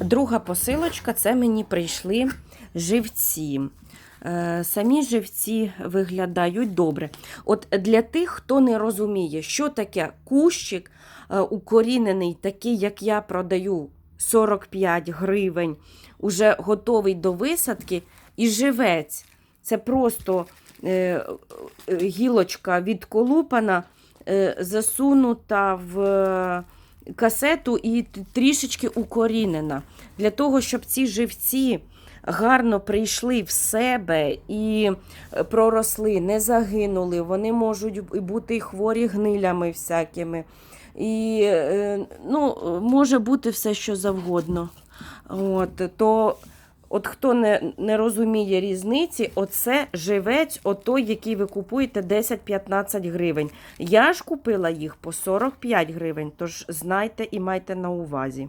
Друга посилочка це мені прийшли живці. Е, Самі живці виглядають добре. От для тих, хто не розуміє, що таке кущик е, укорінений, такий, як я продаю 45 гривень, уже готовий до висадки, і живець. Це просто е, гілочка відколупана, засунута в касету і трішечки укорінена. Для того, щоб ці живці гарно прийшли в себе і е, проросли, не загинули. Вони можуть бути хворі гнилями всякими. І е, ну, може бути все, що завгодно. От, то От хто не, не розуміє різниці, оце живець, отой, який ви купуєте 10-15 гривень. Я ж купила їх по 45 гривень, тож знайте і майте на увазі.